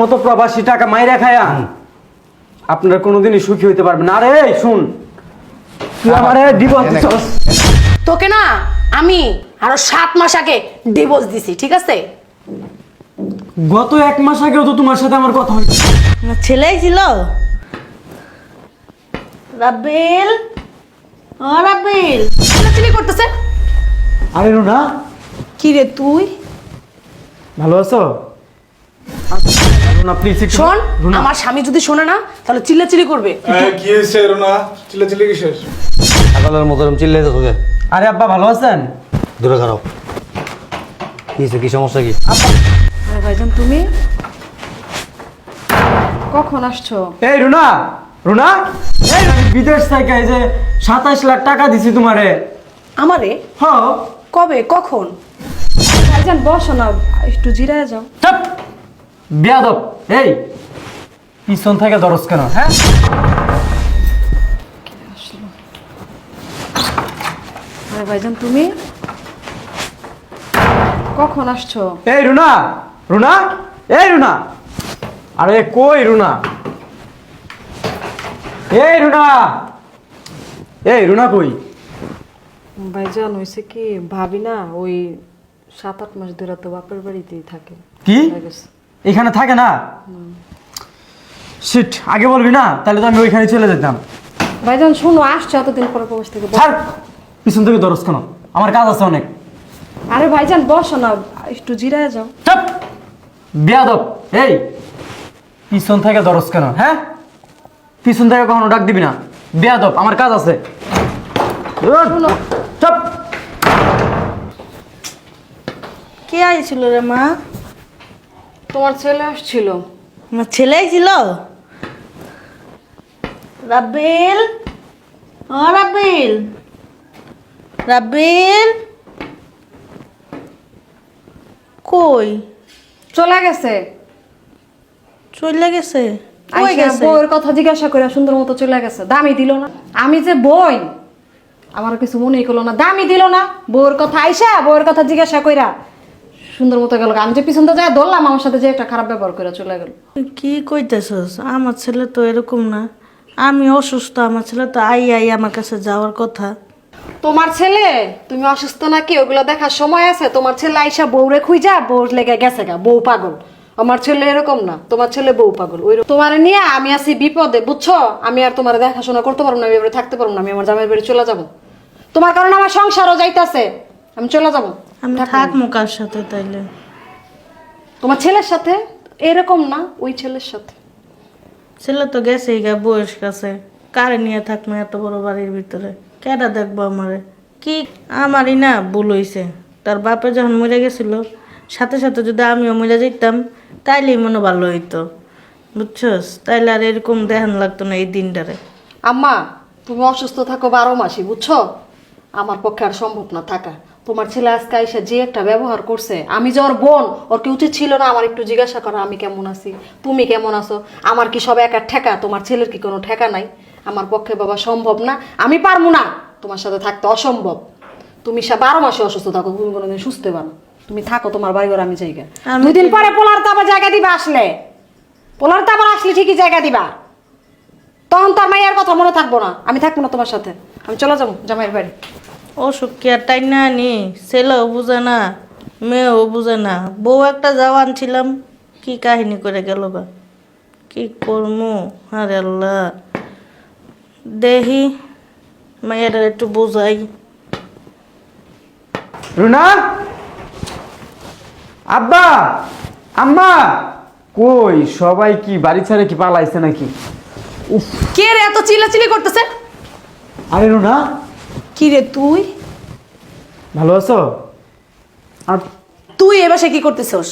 মতো প্রবাসী টাকা মাইরা খায়া আপনারা কোনোদিনই সুখী হইতে পারবেন না। আরে শুন। তুই আমারে ডিভোর্স দিছস? তোকে না আমি আরও সাত মাস আগে ডিভোর্স দিছি ঠিক আছে? গত এক মাস আগেও তো তোমার সাথে আমার কথা হয়েছে আমার ছেলেই ছিল। রাব্বিল? ও রাব্বিল। চিল্লাচিল্লি করতেছে? আরে রুনা। কি রে তুই? ভালো আছো? রুনা প্লিজ একটু শোন রুনা। আমার স্বামী যদি শোনে না তাহলে চিল্লাচিল্লি করবে। কি হয়েছে রোনা? চিল্লা চিল্লি কিসের? সকালের মতো চিল্লাই তোকে। আরে আব্বা ভালো আছেন? দূরে খারাপ। কি হয়েছে কি সমস্যা কি? আরে ভাইজান তুমি? কখন আসছো? এই রুনা রুনা? এই বিদেশ থেকে এই যে সাতাশ লাখ টাকা দিছি তোমারে। আমারে? হ কবে? কখন? ভাইজান বসো না একটু জিরায় যাও। চাপ! বিয়াদব এই পিছন থেকে দরজ কেন হ্যাঁ? আরে ভাইজান তুমি? কখন আসছো? এই রুনা রুনা এই রুনা। আরে কই রুনা? এই রুনা। এই রুনা কই? ভাইজান হয়েছে কি ভাবি না ওই সাত আট মাস ধরে তো বাপের বাড়িতেই থাকে। কি। এখানে থাকে না? শিট আগে বলবি না? তাহলে তো আমি ওইখানে চলে যেতাম। ভাইজান শোনো আসছো এতদিন পরে প্রবাস থেকে। বসো। ছাড়! পিছন থেকে দরজ কেন? আমার কাজ আছে অনেক। আরে ভাইজান বসো না একটু জিরায় যাও। চাপ! বিয়াদব! এই পিছন থেকে দরজ কেন হ্যাঁ? পিছন থেকে কখনো ডাক দিবি না। বিয়াদব আমার কাজ আছে। চাপ! কে আইছিল রে মা? তোমার ছেলে আসছিল। আমার ছেলেই ছিল? রাব্বিল? ও রাব্বিল? রাব্বিল? কই? চলে গেছে। চলে গেছে? কই গেছে? বউয়ের কথা জিজ্ঞাসা করে সুন্দর মতো চলে গেছে। দামি দিল না। আমি যে বই আমার কিছু মনেই করল না। দামি দিল না। বউয়ের কথা আইসা বউয়ের কথা জিজ্ঞাসা কইরা সুন্দর মতো গেল। আমি যে পিছন থেকে যায় ধরলাম আমার সাথে যে একটা খারাপ ব্যবহার করে চলে গেল। কি কইতেছস? আমার ছেলে তো এরকম না। আমি অসুস্থ আমার ছেলে তো আই আই আমার কাছে যাওয়ার কথা। তোমার ছেলে? তুমি অসুস্থ নাকি? ওগুলো দেখার সময় আছে। তোমার ছেলে আইসা বউরে খুঁজা বউ লেগে গেছে গা বউ পাগল। আমার ছেলে এরকম না। তোমার ছেলে বউ পাগল। ওই তোমার নিয়ে আমি আছি বিপদে বুঝছ? আমি আর তোমার দেখাশোনা করতে পারব না আমি এবারে থাকতে পারব না আমি আমার জামাইয়ের বাড়ি চলে যাব। তোমার কারণে আমার সংসারও যাইতাছে। আমি চলে যাব। আমি থাকব কার সাথে তাইলে? তোমার ছেলের সাথে? এরকম না ওই ছেলের সাথে। ছেলে তো গেছে গা বয়স কাছে। কারে নিয়ে থাকব এত বড় বাড়ির ভিতরে? কেডা দেখব আমারে? কি? আমারই না ভুল হইছে। তার বাপে যখন মরে গেছিল সাথে সাথে যদি আমিও মরে যেতাম তাইলেই মনে ভালো হইতো। বুঝছস? তাইলে আর এরকম দেখান লাগতো না এই দিনটারে। আম্মা তুমি অসুস্থ থাকো বারো মাসই বুঝছ? আমার পক্ষে আর সম্ভব না থাকা। তোমার ছেলে আজকে এসে যে একটা ব্যবহার করছে আমি যে ওর বোন ওর কি উচিত ছিল না আমার একটু জিজ্ঞাসা করা আমি কেমন আছি? তুমি কেমন আছো? আমার কি সব একা ঠেকা? তোমার ছেলের কি কোনো ঠেকা নাই? আমার পক্ষে বাবা সম্ভব না। আমি পারব না তোমার সাথে থাকতে অসম্ভব। তুমি সে বারো মাসে অসুস্থ থাকো তুমি কোনোদিন সুস্থ পারো তুমি থাকো তোমার বাড়ি ঘর আমি জায়গা। দুই দিন পরে পোলার তো আবার জায়গা দিবা আসলে। পোলার তো আবার আসলে ঠিকই জায়গা দিবা। তখন তার মাইয়ার কথা মনে থাকব না। আমি থাকব না তোমার সাথে। আমি চলে যাব জামাইয়ের বাড়ি। অসুখ কি আর টাই না নি? ছেলেও বুঝে না মেয়েও বুঝে না। বউ একটা জওয়ান ছিলাম কি কাহিনী করে গেল বা? কি করমু? আরে আল্লাহ। দেহি মেয়েরা একটু বুঝাই। রুনা? আব্বা আম্মা কই? সবাই কি বাড়ি ছেড়ে কি পালাইছে নাকি? উফ। কে রে এত চিল্লাচিল্লি করতেছে? আরে রুনা কি রে তুই? ভালো আছো? আর তুই এ বাসায় কি করতেছস?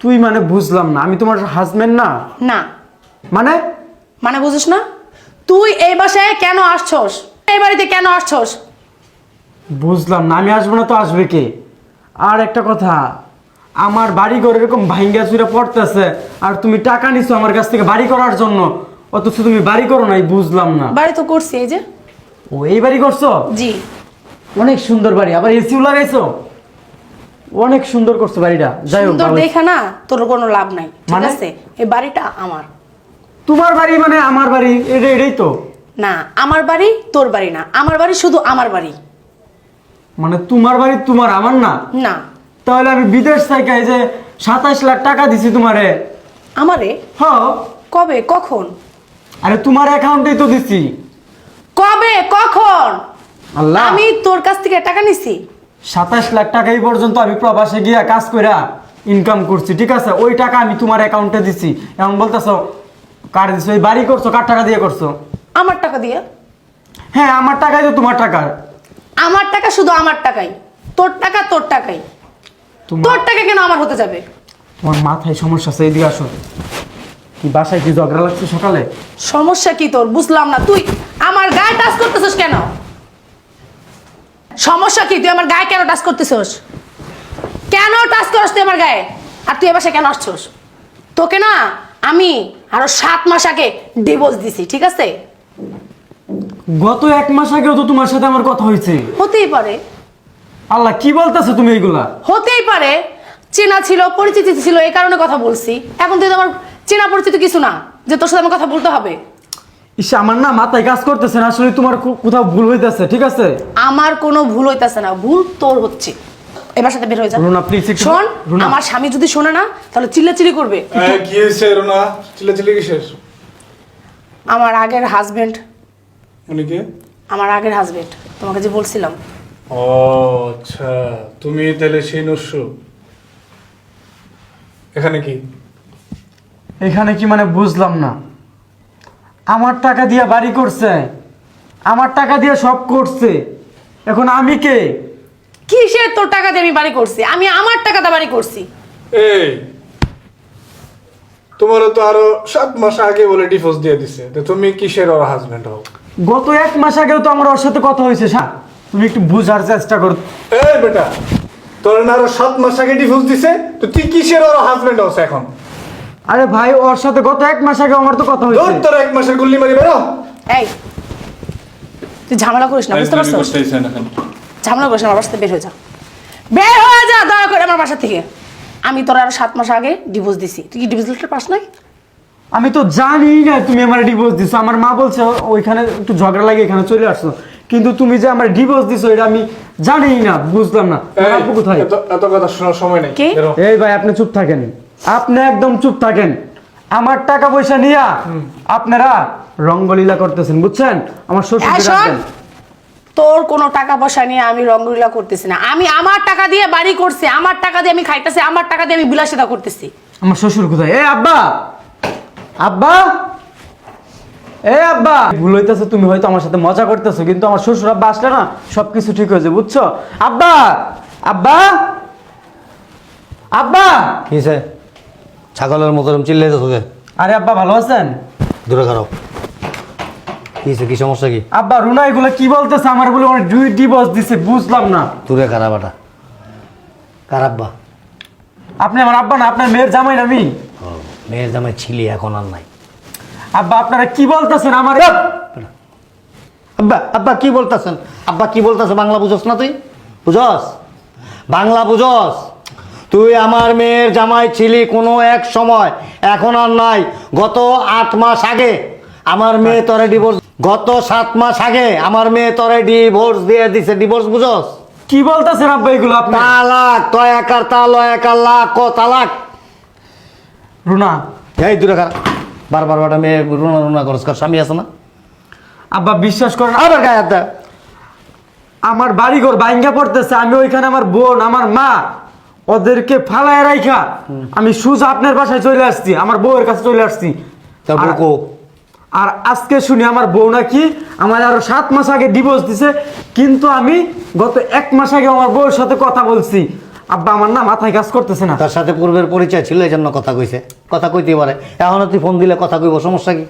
তুই মানে বুঝলাম না আমি তোমার হাজবেন্ড না? না। মানে? মানে বুঝিস না? তুই এই বাসায় কেন আসছস? এই বাড়িতে কেন আসছস? বুঝলাম না আমি আসব না তো আসবে কে? আর একটা কথা আমার বাড়ি ঘর এরকম ভাঙ্গা চুরে পড়তেছে আর তুমি টাকা নিছো আমার কাছ থেকে বাড়ি করার জন্য অথচ তুমি বাড়ি করো নাই বুঝলাম না। বাড়ি তো করছি এই যে। ও এই বাড়ি করছ? জি। অনেক সুন্দর বাড়ি আবার এসিও লাগাইছো? অনেক সুন্দর করছ বাড়িটা যাই হোক সুন্দর ভালো। দেখে না তোর কোনো লাভ নাই ঠিক মানে? আছে? এই বাড়িটা আমার। তোমার বাড়ি মানে আমার বাড়ি এটা এটাই তো। না আমার বাড়ি তোর বাড়ি না আমার বাড়ি শুধু আমার বাড়ি। মানে তোমার বাড়ি তোমার আমার না? না। তাহলে আমি বিদেশ থেকে এই যে সাতাশ লাখ টাকা দিছি তোমারে। আমারে? হ কবে? কখন? আরে তোমার অ্যাকাউন্টেই তো দিছি। কবে? কখন? আল্লাহ। আমি তোর কাছ থেকে টাকা নিছি। সাতাশ লাখ টাকা এই পর্যন্ত আমি প্রবাসে গিয়া কাজ কইরা ইনকাম করছি ঠিক আছে? ওই টাকা আমি তোমার অ্যাকাউন্টে দিছি। এমন বলতেছো কার দিছো? এই বাড়ি করছ কার টাকা দিয়ে করছ? আমার টাকা দিয়ে? হ্যাঁ আমার টাকাই তো তোমার টাকা। আমার টাকা শুধু আমার টাকাই। তোর টাকা তোর টাকাই। তোমার তোর টাকা কেন আমার হতে যাবে? তোমার মাথায় সমস্যা আছে এদিকে আসো। কি বাসায় কি ঝগড়া লাগছে সকালে? সমস্যা কি তোর? বুঝলাম না। তুই আমার গায়ে টাচ করতেছিস কেন? সমস্যা কি? তুই আমার গায়ে কেন টাচ করতেছিস? কেন টাচ করছ তুই আমার গায়ে? আর তুই এবার কেন আসছস? তোকে না আমি আরও সাত মাস আগে ডিভোর্স দিছি ঠিক আছে? গত এক মাস আগেও তো তোমার সাথে আমার কথা হয়েছে। হতেই পারে। আল্লাহ কি বলতেছো তুমি এইগুলা হতেই পারে। চেনা ছিল পরিচিতি ছিল এই কারণে কথা বলছি। এখন তুই তো আমার চেনা পরিচিত কিছু না যে তোর সাথে আমার কথা বলতে হবে। ইস আমার না মাথায় কাজ করতেছে না আসলে তোমার কো- কোথাও ভুল হইতেছে ঠিক আছে? আমার কোনো ভুল হইতাছে না ভুল তোর হচ্ছে। এবার সাথে বের হয়ে যা। রুনা, please একটু- শোন রুনা। আমার স্বামী যদি শোনে না তাহলে চিল্লাচিল্লি করবে। কি হয়েছে রোনা? চিল্লাচিল্লি কিসের? আমার আগের হাজবেন্ড উনি কে? আমার আগের হাজবেন্ড তোমাকে যে বলছিলাম। ও আচ্ছা। তুমি তাহলে সেই নস্য। এখানে কি? এখানে কি মানে বুঝলাম না। আমার টাকা দিয়ে বাড়ি করছে আমার টাকা দিয়ে সব করছে এখন আমি কে? কিসের তোর টাকা দিয়ে আমি বাড়ি করছি? আমি আমার টাকাতে বাড়ি করছি। এই তোমারও তো আরও সাত মাস আগে বলে ডিভোর্স দিয়ে দিছে। তো তুমি কিসের ওর হাজবেন্ড হও? গত এক মাস আগেও তো আমার ওর সাথে কথা হয়েছে সা তুমি একটু বুঝার চেষ্টা করো। এই বেটা তোর না আরও সাত মাস আগে ডিভোর্স দিছে তো তুই কিসের ওর হাজবেন্ড হস এখন? আরে ভাই ওর সাথে গত এক মাস আগে আমার তো কথা তোর হয়েছে তোর এক মাসের গুল্লি মারি বেরো। এই তুই ঝামেলা করিস না বুঝতে পারছিস ঝামেলা করিস না আমার বাসা থেকে বের হয়ে যা। বের হয়ে যা দয়া করে আমার বাসা থেকে। আমি তোর আরও সাত মাস আগে ডিভোর্স দিছি। তুই কি ডিভোর্স লেটার পাস নাই? আমি তো জানি না তুমি আমার ডিভোর্স দিছো। আমার মা বলছে ওইখানে একটু ঝগড়া লাগে এখানে চলে আসছো। কিন্তু তুমি যে আমার ডিভোর্স দিছো এটা আমি জানি না বুঝলাম না। তোমার আব্বু কোথায়? এত এত কথা শোনার সময় নেই। এই ভাই আপনি চুপ থাকেন। আপনি একদম চুপ থাকেন। আমার টাকা পয়সা নিয়া আপনারা রঙ্গলীলা করতেছেন বুঝছেন? আমার এই শ্বশুর শোন, তোর কোনো টাকা পয়সা নিয়ে আমি রঙ্গলীলা করতেছি না। আমি আমার টাকা দিয়ে বাড়ি করছি আমার টাকা দিয়ে আমি খাইতেছি আমার টাকা দিয়ে আমি বিলাসিতা করতেছি। আমার শ্বশুর কোথায়? এ আব্বা! আব্বা! এ আব্বা! ভুল হইতেছে তুমি হয়তো আমার সাথে মজা করতেছো কিন্তু আমার শ্বশুর আব্বা আসলে না সবকিছু ঠিক হয়েছে বুঝছ? আব্বা! আব্বা! আব্বা! কিসে ছাগলের মতো চিল্লাই তো তোকে আরে আব্বা ভালো আছেন? দূরে খারাপ কিসে কি সমস্যা কি? আব্বা রুনা এগুলো কি বলতেছে? আমার বলে অনেক দুই ডিভোর্স দিছে বুঝলাম না। দূরে খারাপ এটা কারাব্বা আপনি আমার আব্বা না আপনার মেয়ের জামাই না আমি? মেয়ের জামাই ছিলি এখন আর নাই। আব্বা আপনারা কি বলতেছেন আমার আব্বা আব্বা কি বলতেছেন? আব্বা কি বলতেছে? বাংলা বুঝোস না তুই? বুঝস? বাংলা বুঝস? তুই আমার মেয়ের জামাই ছিলি কোনো এক সময় এখন আর নাই। গত আট মাস আগে আমার মেয়ে তরে ডিভোর্স গত সাত মাস আগে আমার মেয়ে তরে ডিভোর্স দিয়ে দিছে। ডিভোর্স বুঝস? কি বলতেছেন আব্বা এগুলো আপনি? তালাক তয় একার তালয় একার লাখ ক তালাক। রুনা। এই দূরে খারাপ বারবার বারবার মেয়ে রুনা রুনা করস কার স্বামী আছে না? আব্বা বিশ্বাস করেন আবার গায়ে হাত। আমার বাড়িঘর বাইঙ্গা পড়তেছে আমি ওইখানে আমার বোন আমার মা। ওদেরকে ফালায় রাইখা। আমি সুজা আপনার বাসায় চলে আসছি আমার বউয়ের কাছে চলে আসছি। তার আর- আর আজকে শুনি আমার বউ নাকি আমার আরও সাত মাস আগে ডিভোর্স দিছে কিন্তু আমি গত এক মাস আগে আমার বউয়ের সাথে কথা বলছি। আব্বা আমার না মাথায় কাজ করতেছে না। তার সাথে পূর্বের পরিচয় ছিল এই জন্য কথা কইছে। কথা কইতে পারে। এখন তুই ফোন দিলে কথা কইব সমস্যা কি?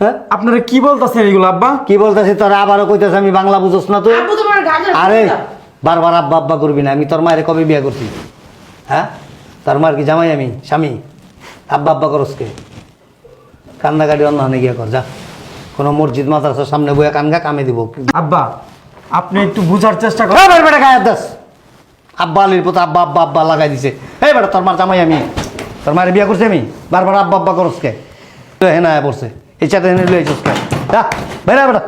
হ্যাঁ? আপনারা কি বলতেছেন এগুলো আব্বা? কি বলতেছি তোর আবারও কইতেছে আমি বাংলা বুঝোস না তুই। আব্বু তোমার গার্জেন আরে বারবার আব্বা আব্বা করবি না আমি তোর মায়ের কবে বিয়ে করছি? হ্যাঁ? তোর মার কি জামাই আমি? স্বামী? আব্বা আব্বা করস কে? কান্দাকাটি অন্য হানে গিয়ে কর যা। কোনো মসজিদ মাদ্রাসার সামনে বইয়া কানগা কামে দিব। আব্বা আপনি একটু বুঝার চেষ্টা করেন। বেটা গায়ে হাত দাস। আব্বা আলির পথে আব্বা আব্বা আব্বা লাগাই দিছে। এই বেটা তোর মার জামাই আমি। তোর মায়ের বিয়া করছি আমি? বারবার আব্বা আব্বা করস কে? হেনা পড়ছে। এই চাতে হেনে কে? যা বেড়া বেটা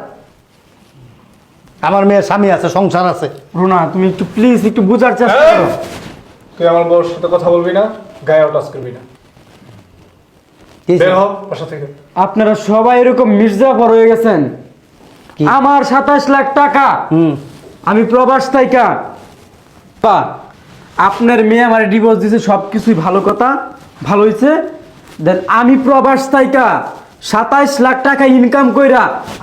আমার মেয়ের স্বামী আছে সংসার আছে। রুনা তুমি একটু প্লিজ একটু বোঝার চেষ্টা করো। তুই আমার বউর সাথে কথা বলবি না গায়ে টাচ করবি না। কি বের হ বাসা থেকে। আপনারা সবাই এরকম মির্জাফর হয়ে গেছেন। কি? আমার সাতাশ লাখ টাকা। হুম। আমি প্রবাস তাইকা পা আপনার মেয়ে আমার ডিভোর্স দিছে সব কিছুই ভালো কথা ভালো হয়েছে দেন আমি প্রবাস তাইকা সাতাইশ লাখ টাকা ইনকাম কইরা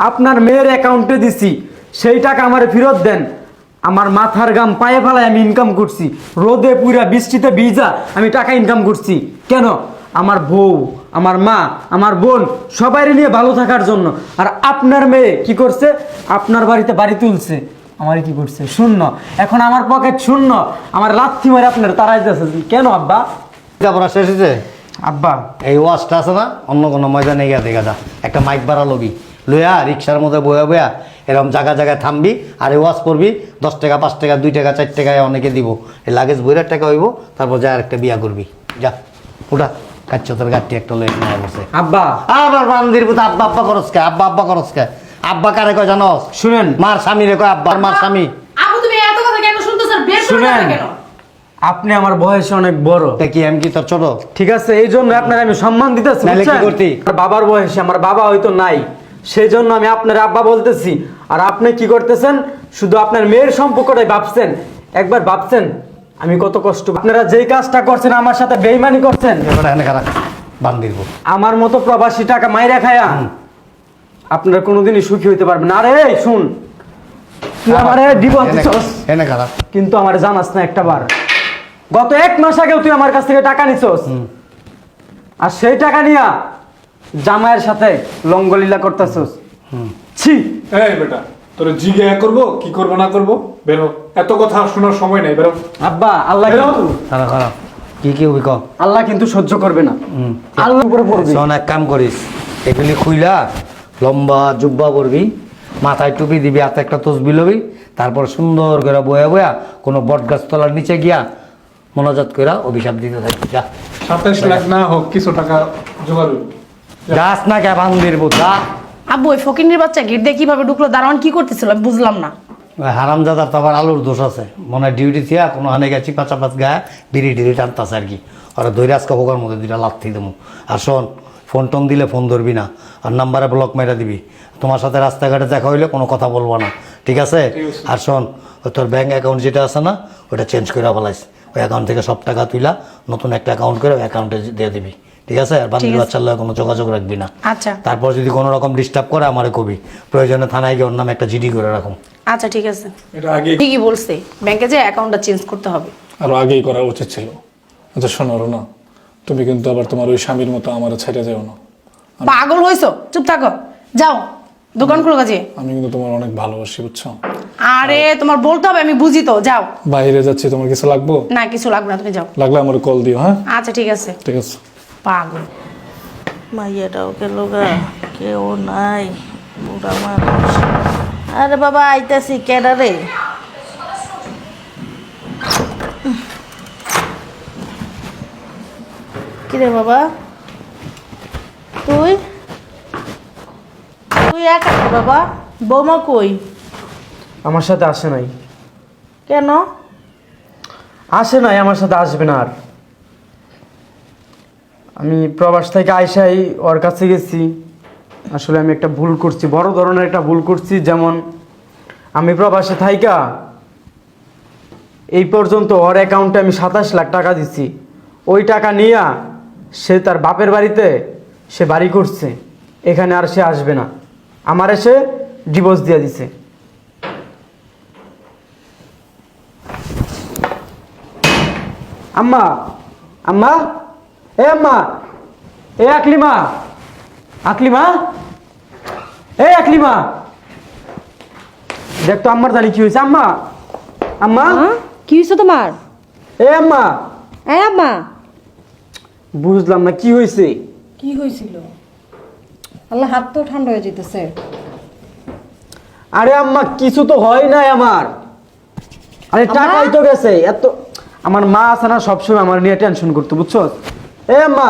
আপনার মেয়ের অ্যাকাউন্টে দিছি। সেই টাকা আমার ফেরত দেন। আমার মাথার গাম পায়ে ফেলায় আমি ইনকাম করছি। রোদে পুরা বৃষ্টিতে ভিজা আমি টাকা ইনকাম করছি। কেন? আমার বউ আমার মা আমার বোন সবাই নিয়ে ভালো থাকার জন্য। আর আপনার মেয়ে কি করছে? আপনার বাড়িতে বাড়ি তুলছে। আমার কি করছে? শূন্য। এখন আমার পকেট শূন্য। আমার লাথি মারে আপনার তারাই যাচ্ছে কেন আব্বা? লেখাপড়া শেষ হয়েছে আব্বা। এই ওয়াশটা আছে না? অন্য কোনো ময়দানে গিয়া দেখা যা। একটা মাইক বাড়া লবি লইয়া রিক্সার মধ্যে বয়া বয়া এরকম জায়গা জায়গায় থামবি আর ওয়াশ করবি দশ টাকা পাঁচ টাকা দুই টাকা চার টাকায় অনেকে দিব। এই লাগেজ বইয়ের টাকা হইব তারপর যা একটা বিয়া করবি। যা উঠা কাচ্ছ তোর গাড়ি একটা লয়ে নিয়ে বসে। আব্বা। আবার বান্দির পুতো আব্বা আব্বা করস কে আব্বা আব্বা করস কে? আব্বা কারে কয় জানস? শুনেন। মার স্বামী রে কয় আব্বার মার স্বামী। আপু তুমি এত কথা কেন শুনতেছ? আর বের করে শুনেন দাও কেন? আপনি আমার বয়সে অনেক বড়। তা কি আমি কি তোর ছোট? ঠিক আছে এই জন্য আপনার আমি সম্মান দিতেছি নাহলে কি করতি? আমার বাবার বয়সে আমার বাবা হয়তো নাই। সেই জন্য আমি আপনার আব্বা বলতেছি। আর আপনি কি করতেছেন? শুধু আপনার মেয়ের সম্পর্কটাই ভাবছেন। একবার ভাবছেন আমি কত কষ্ট। আপনারা যেই কাজটা করছেন আমার সাথে বেইমানি করছেন। এবার খারাপ। আমার মতো প্রবাসী টাকা মাইরা খায়া আপনারা কোনোদিনই সুখী হইতে পারবেন না। আরে শুন। তুই আমারে ডিভোর্স দিছস। এনে খারাপ কিন্তু আমার জানাস না একটা বার। গত এক মাস আগেও তুই আমার কাছ থেকে টাকা নিছস। আর সেই টাকা নিয়া জামাইয়ের সাথে লঙ্গলীলা করতেছস? ছি! এই বেটা তোর জিজ্ঞা করব কি করব না করব? বেরো এত কথা শোনার সময় নেই বেরো আব্বা আল্লাহ খারাপ খারাপ। কি কি হবি আল্লাহ কিন্তু সহ্য করবে না। আল্লাহ উপরে পড়বে। শোন এক কাম করিস। এগুলি খুইলা লম্বা জুব্বা পরবি মাথায় টুপি দিবি হাতে একটা তসবি লবি তারপর সুন্দর করে বয়া বয়া কোনো বট গাছ তলার নিচে গিয়া মনোজাত কইরা অভিশাপ দিতে থাকবি যা। সাতাশ লাখ না হোক কিছু টাকা জোগাড়। যাস না কে বান্দির বুতা আব্বু ওই ফকিন্নির বাচ্চা গেট দিয়ে কীভাবে ঢুকলো? দারোয়ান কি করতেছিল? আমি বুঝলাম না। হারামজাদার তো আবার আলুর দোষ আছে। মনে হয় ডিউটি থিয়া কোনো হানে গেছি পাচা পাচ গায়ে বিড়ি টিড়ি টানতাছে আর কি। ওরা ধৈর্য আজকে হোকার মধ্যে দুইটা লাথি দেবো। আর শোন ফোন টোন দিলে ফোন ধরবি না। আর নাম্বারে ব্লক মেরে দিবি। তোমার সাথে রাস্তাঘাটে দেখা হইলে কোনো কথা বলব না। ঠিক আছে? আর শোন ওই তোর ব্যাঙ্ক অ্যাকাউন্ট যেটা আছে না ওটা চেঞ্জ করে ফেলাইস। ওই অ্যাকাউন্ট থেকে সব টাকা তুইলা নতুন একটা অ্যাকাউন্ট করে অ্যাকাউন্টে দিয়ে দিবি। ঠিক আছে? আর বান্দির বাচ্চার লগে কোনো যোগাযোগ রাখবি না। আচ্ছা। তারপর যদি কোনো রকম ডিস্টার্ব করে আমারে কবি। প্রয়োজনে থানায় গিয়ে ওর নামে একটা জিডি করে রাখুন আচ্ছা ঠিক আছে। এটা আগে ঠিকই বলছে। ব্যাংকে যে অ্যাকাউন্টটা চেঞ্জ করতে হবে। আরও আগেই করা উচিত ছিল। আচ্ছা শোনো না তুমি কিন্তু আবার তোমার ওই স্বামীর মতো আমার ছেড়ে যেও না। পাগল হইছো? চুপ থাকো। যাও। দোকান খুলো কাজে। আমি কিন্তু তোমার অনেক ভালোবাসি বুঝছ? আরে তোমার বলতে হবে আমি বুঝি তো। যাও। বাইরে যাচ্ছি তোমার কিছু লাগবো? না কিছু লাগবে না তুমি যাও। লাগলে আমার কল দিও হ্যাঁ? আচ্ছা ঠিক আছে। ঠিক আছে। পাগল। মাইয়াটাও গেল গা কেউ নাই বুড়া মানুষ। আরে বাবা আইতাছি কেডা রে কিরে বাবা তুই? তুই একা বাবা? বৌমা কই? আমার সাথে আসে নাই। কেন? আসে নাই আমার সাথে আসবে না আর। আমি প্রবাস থেকে আইসাই ওর কাছে গেছি। আসলে আমি একটা ভুল করছি, বড় ধরনের একটা ভুল করছি। যেমন, আমি প্রবাসে থাইকা, এই পর্যন্ত ওর অ্যাকাউন্টে আমি সাতাশ লাখ টাকা দিছি। ওই টাকা নিয়া সে তার বাপের বাড়িতে সে বাড়ি করছে। এখানে আর সে আসবে না। আমার এসে ডিভোর্স দিয়ে দিছে। আম্মা আম্মা এ আম্মা এ আকলিমা। আকলিমা? এ আকলিমা। দেখ তো আম্মার জানি কি হয়েছে। আম্মা আম্মা। কি হয়েছে তোমার? এ আম্মা। হ্যাঁ আম্মা। বুঝলাম না কি হয়েছে? কি হয়েছিল? আল্লাহ হাত তো ঠান্ডা হয়ে যেতেছে আরে আম্মা কিছু তো হয় নাই আমার। আরে? টাকাই তো গেছে। এত আমার মা আছে না সবসময় আমার নিয়ে টেনশন করতো বুঝছ এ মা।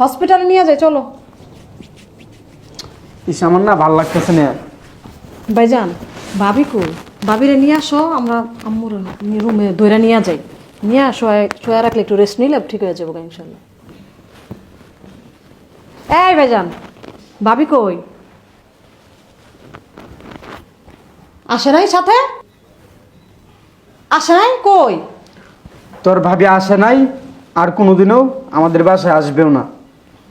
হসপিটালে নিয়ে যাই চলো। ইস আমার না ভালো লাগতেছে না। ভাইজান ভাবি কই? ভাবিরে নিয়ে আসো আমরা আম্মুর রুমে দইরা নিয়ে যাই। নিয়ে আসো শোয়া রাখলে একটু রেস্ট নিলে ঠিক হয়ে যাব ইনশাল্লাহ। এই ভাইজান ভাবি কই? আসে নাই সাথে? আসে নাই? কই? তোর ভাবি আসে নাই? আর কোনোদিনও আমাদের বাসায় আসবেও না।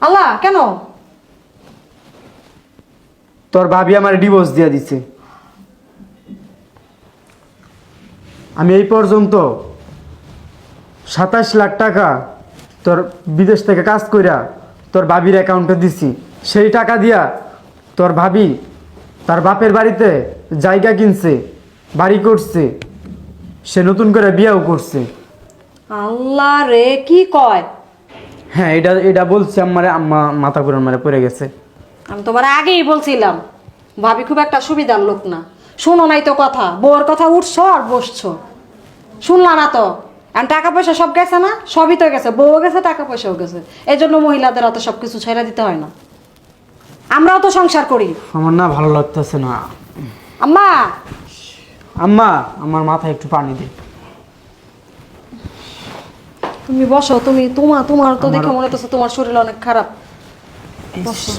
আল্লাহ কেন? তোর ভাবি আমার ডিভোর্স দিয়ে দিছে। আমি এই পর্যন্ত সাতাশ লাখ টাকা তোর বিদেশ থেকে কাজ কইরা তোর ভাবির অ্যাকাউন্টে দিছি। সেই টাকা দিয়া তোর ভাবি তার বাপের বাড়িতে জায়গা কিনছে বাড়ি করছে সে নতুন করে বিয়েও করছে। আল্লাহ রে কি কয়? হ্যাঁ এটা এটা বলছি আমারে আম্মা মাথা করে মারে পড়ে গেছে। আমি তোমার আগেই বলছিলাম ভাবি খুব একটা সুবিধার লোক না। শোনো নাই তো কথা বউর কথা উঠছো আর বসছো। শুনলা না তো? আর টাকা পয়সা সব গেছে না? সবই তো গেছে বউও গেছে টাকা পয়সাও গেছে। এই জন্য মহিলাদের অত সব কিছু ছেড়ে দিতে হয় না। আমরাও তো সংসার করি। আমার না ভালো লাগতেছে না। আম্মা! আম্মা আমার মাথায় একটু পানি দে। তুমি বসো তুমি তোমার তোমার তো দেখে মনে হচ্ছে তোমার শরীর অনেক খারাপ। বসো।